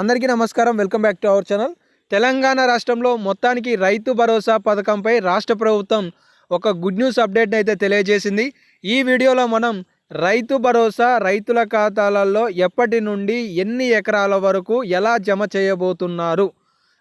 అందరికీ నమస్కారం. Welcome back to our channel. Telangana రాష్ట్రంలో మొత్తానికి రైతు భరోసా పథకంపై రాష్ట్ర ప్రభుత్వం ఒక గుడ్ న్యూస్ అప్డేట్ అయితే తెలియజేసింది. ఈ వీడియోలో మనం రైతు భరోసా రైతుల ఖాతాలలో ఎప్పటి నుండి ఎన్ని ఎకరాల వరకు ఎలా జమ చేయబోతున్నారు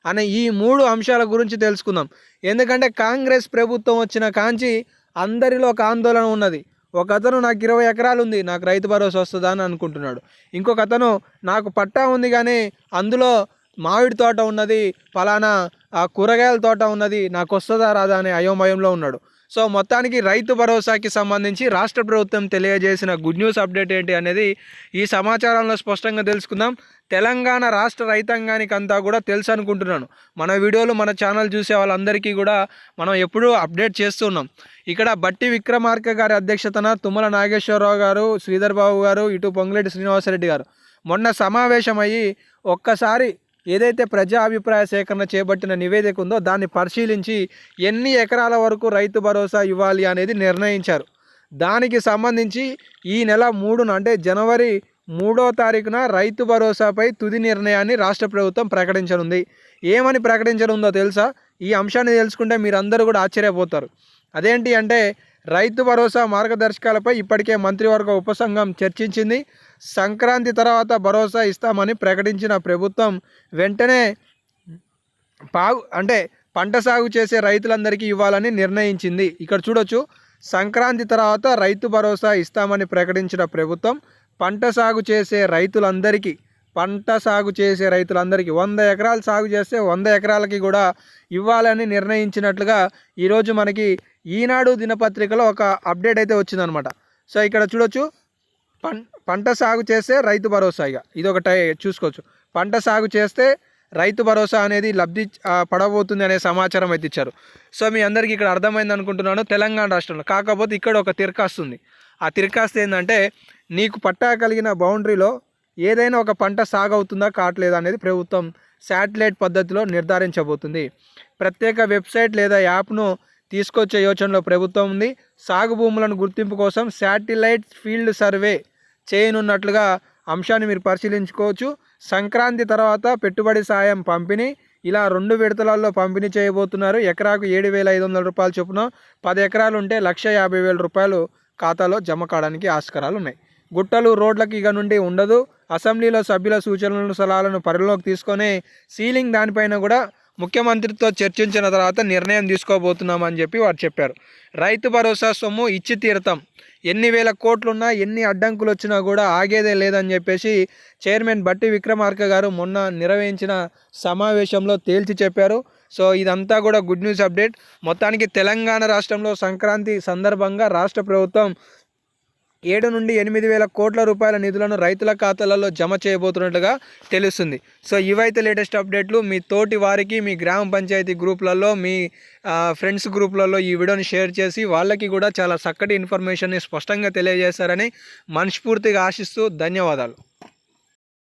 అనే ఈ మూడు అంశాల గురించి తెలుసుకుందాం. ఎందుకంటే కాంగ్రెస్ ప్రభుత్వం వచ్చిన కాంచి అందరిలో ఒక ఆందోళన ఉన్నది. ఒక అతను నాకు ఇరవై ఎకరాలు ఉంది నాకు రైతు భరోసా వస్తుందా అని అనుకుంటున్నాడు. ఇంకొక అతను నాకు పట్టా ఉంది కానీ అందులో మామిడి తోట ఉన్నది ఫలానా ఆ కూరగాయల తోట ఉన్నది నాకు వస్తుందా రాదా అనే అయోమయంలో ఉన్నాడు. సో మొత్తానికి రైతు భరోసాకి సంబంధించి రాష్ట్ర ప్రభుత్వం తెలియజేసిన గుడ్ న్యూస్ అప్డేట్ ఏంటి అనేది ఈ సమాచారంలో స్పష్టంగా తెలుసుకుందాం. తెలంగాణ రాష్ట్ర రైతాంగానికి అంతా కూడా తెలుసు అనుకుంటున్నాను. మన వీడియోలు మన ఛానల్ చూసే వాళ్ళందరికీ కూడా మనం ఎప్పుడూ అప్డేట్ చేస్తున్నాం. ఇక్కడ బట్టి విక్రమార్క గారి అధ్యక్షతన తుమ్మల నాగేశ్వరరావు గారు శ్రీధర్ బాబు గారు ఇటు పొంగులేటి శ్రీనివాసరెడ్డి గారు. మొన్న సమావేశమయ్యి ఒక్కసారి ఏదైతే ప్రజా అభిప్రాయ సేకరణ చేపట్టిన నివేదిక ఉందో దాన్ని పరిశీలించి ఎన్ని ఎకరాల వరకు రైతు భరోసా ఇవ్వాలి అనేది నిర్ణయించారు. దానికి సంబంధించి ఈ నెల మూడున అంటే జనవరి మూడో తారీఖున రైతు భరోసాపై తుది నిర్ణయాన్ని రాష్ట్ర ప్రభుత్వం ప్రకటించనుంది. ఏమని ప్రకటించనుందో తెలుసా? ఈ అంశాన్ని తెలుసుకుంటే మీరందరూ కూడా ఆశ్చర్యపోతారు. అదేంటి అంటే రైతు భరోసా మార్గదర్శకాలపై ఇప్పటికే మంత్రివర్గ ఉపసంఘం చర్చించింది. సంక్రాంతి తర్వాత భరోసా ఇస్తామని ప్రకటించిన ప్రభుత్వం వెంటనే పాగు అంటే పంట సాగు చేసే రైతులందరికీ ఇవ్వాలని నిర్ణయించింది. ఇక్కడ చూడొచ్చు సంక్రాంతి తర్వాత రైతు భరోసా ఇస్తామని ప్రకటించిన ప్రభుత్వం పంట సాగు చేసే రైతులందరికీ పంట సాగు చేసే రైతులందరికీ వంద ఎకరాలు సాగు చేస్తే వంద ఎకరాలకి కూడా ఇవ్వాలని నిర్ణయించినట్లుగా ఈరోజు మనకి ఈనాడు దినపత్రికలో ఒక అప్డేట్ అయితే వచ్చిందనమాట. సో ఇక్కడ చూడొచ్చు. పం పంట సాగు చేస్తే రైతు భరోసా ఇక ఇది ఒక టై చూసుకోవచ్చు. పంట సాగు చేస్తే రైతు భరోసా అనేది లబ్ధి పడబోతుంది అనే సమాచారం అయితే ఇచ్చారు. సో మీ అందరికీ ఇక్కడ అర్థమైంది అనుకుంటున్నాను. తెలంగాణ రాష్ట్రంలో. కాకపోతే ఇక్కడ ఒక తిరకాస్తు ఉంది. ఆ తిరకాస్తు ఏంటంటే నీకు పట్టా కలిగిన బౌండరీలో ఏదైనా ఒక పంట సాగు అవుతుందా కావట్లేదా అనేది ప్రభుత్వం శాటిలైట్ పద్ధతిలో నిర్ధారించబోతుంది. ప్రత్యేక వెబ్సైట్ లేదా యాప్ను తీసుకొచ్చే యోచనలో ప్రభుత్వం ఉంది. సాగు భూములను గుర్తింపు కోసం శాటిలైట్ ఫీల్డ్ సర్వే చేయనున్నట్లుగా అంశాన్ని మీరు పరిశీలించుకోవచ్చు. సంక్రాంతి తర్వాత పెట్టుబడి సాయం పంపిణీ. ఇలా రెండు విడతలలో పంపిణీ చేయబోతున్నారు. ఎకరాకు ఏడు వేల ఐదు వందల రూపాయలు చొప్పున పది ఎకరాలు ఉంటే లక్ష యాభై వేల రూపాయలు ఖాతాలో జమ కావడానికి ఆస్కారాలు ఉన్నాయి. గుట్టలు రోడ్లకు ఇక నుండి ఉండదు. అసెంబ్లీలో సభ్యుల సూచనలను సలహాలను పరిలోకి తీసుకొని సీలింగ్ దానిపైన కూడా ముఖ్యమంత్రితో చర్చించిన తర్వాత నిర్ణయం తీసుకోబోతున్నామని చెప్పి వారు చెప్పారు. రైతు భరోసా సొమ్ము ఇచ్చి తీరతాం. ఎన్ని వేల కోట్లున్నా ఎన్ని అడ్డంకులు వచ్చినా కూడా ఆగేదే లేదని చెప్పేసి చైర్మన్ బట్టి విక్రమార్క గారు మొన్న నిర్వహించిన సమావేశంలో తేల్చి చెప్పారు. సో ఇదంతా కూడా గుడ్ న్యూస్ అప్డేట్. మొత్తానికి తెలంగాణ రాష్ట్రంలో సంక్రాంతి సందర్భంగా రాష్ట్ర ప్రభుత్వం ఏడు నుండి ఎనిమిది వేల కోట్ల రూపాయల నిధులను రైతుల ఖాతాలలో జమ చేయబోతున్నట్లుగా తెలుస్తుంది. సో ఇవైతే లేటెస్ట్ అప్డేట్లు. మీ తోటి వారికి మీ గ్రామ పంచాయతీ గ్రూప్లలో మీ ఫ్రెండ్స్ గ్రూప్లలో ఈ వీడియోని షేర్ చేసి వాళ్ళకి కూడా చాలా చక్కటి ఇన్ఫర్మేషన్ని స్పష్టంగా తెలియజేస్తారని మనస్ఫూర్తిగా ఆశిస్తూ ధన్యవాదాలు.